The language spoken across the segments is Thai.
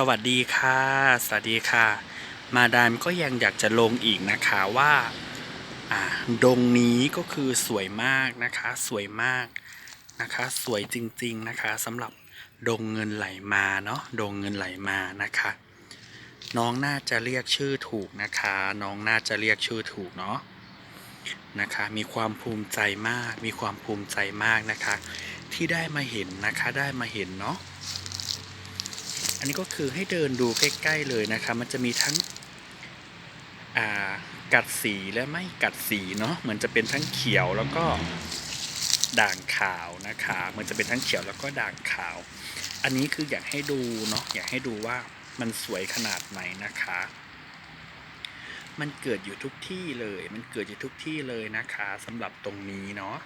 สวัสดีค่ะ สวัสดีค่ะ มาดามก็ยังอยากจะลงอีกนะคะว่าอ่าดงนี้ก็คือสวยมากนะคะ สวยมากนะคะ สวยจริง ๆนะคะสำหรับดงเงินไหลมาเนาะดงเงินไหลมานะคะ น้องน่าจะเรียกชื่อถูกนะคะ น้องน่าจะเรียกชื่อถูกเนาะนะคะ มีความภูมิใจมาก มีความภูมิใจมากนะคะ ที่ได้มาเห็นนะคะได้มาเห็นเนาะ อันนี้ก็คือให้เดินดูใกล้ ๆ เลยนะคะ มันจะมีทั้งกัดสีและไม่กัดสีเนาะเหมือนจะเป็นทั้งเขียวแล้วก็ด่างขาวนะคะมันจะเป็นทั้งเขียวแล้วก็ด่างขาว อันนี้คืออยากให้ดูเนาะอยากให้ดูว่ามันสวยขนาดไหนนะคะ มันเกิดอยู่ทุกที่เลย มันเกิดอยู่ทุกที่เลยนะคะสำหรับตรงนี้เนาะ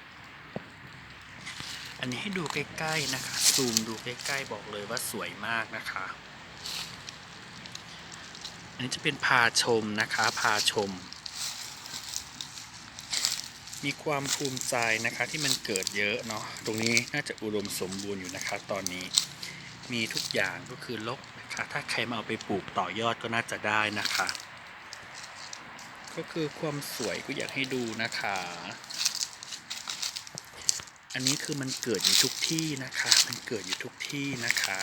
อันนี้ให้ดูใกล้ๆนะคะซูมดูใกล้ๆบอกเลยว่าสวยมากนะคะ อันนี้จะเป็นพาชมนะคะพาชม มีความภูมิใจนะคะที่มันเกิดเยอะเนาะตรงนี้น่าจะอุดมสมบูรณ์อยู่นะคะ ตอนนี้มีทุกอย่างก็คือลกนะคะถ้าใครมาเอาไปปลูกต่อยอดก็น่าจะได้นะคะ ก็คือความสวยก็อยากให้ดูนะคะ อันนี้คือมันเกิดอยู่ทุกที่นะคะ มันเกิดอยู่ทุกที่นะคะ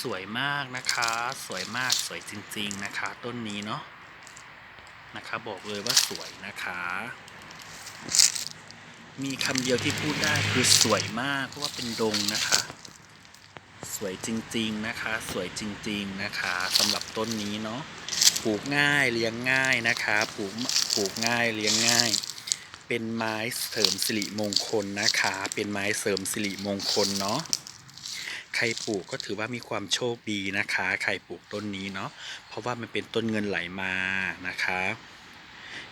สวยมากนะคะ สวยมากสวยจริง ๆนะคะ ต้นนี้เนาะนะคะบอกเลยว่าสวยนะคะ มีคำเดียวที่พูดได้คือสวยมากเพราะว่าเป็นดงนะคะ สวยจริงๆนะคะ สวยจริง ๆนะคะสำหรับต้นนี้เนาะปลูกง่ายเลี้ยงง่ายนะคะปลูกปลูกง่ายเลี้ยงง่าย เป็นไม้เสริมสิริมงคลนะคะ เป็นไม้เสริมสิริมงคลเนาะใครปลูกก็ถือว่ามีความโชคดีนะคะ ใครปลูกต้นนี้เนาะ เพราะว่ามันเป็นต้นเงินไหลมานะคะ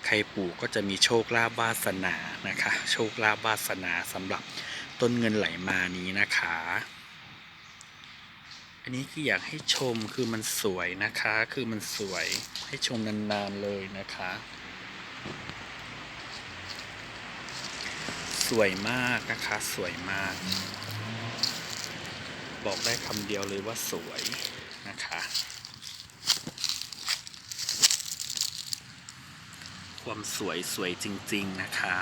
ใครปลูกก็จะมีโชคลาภวาสนานะคะ โชคลาภวาสนาสำหรับต้นเงินไหลมานี้นะคะ อันนี้คืออยากให้ชมคือมันสวยนะคะ คือมันสวยให้ชมนานๆเลยนะคะ สวยมากนะคะสวยมาก บอกได้คำเดียวเลยว่าสวยนะคะ ความสวยสวยจริง ๆ นะคะ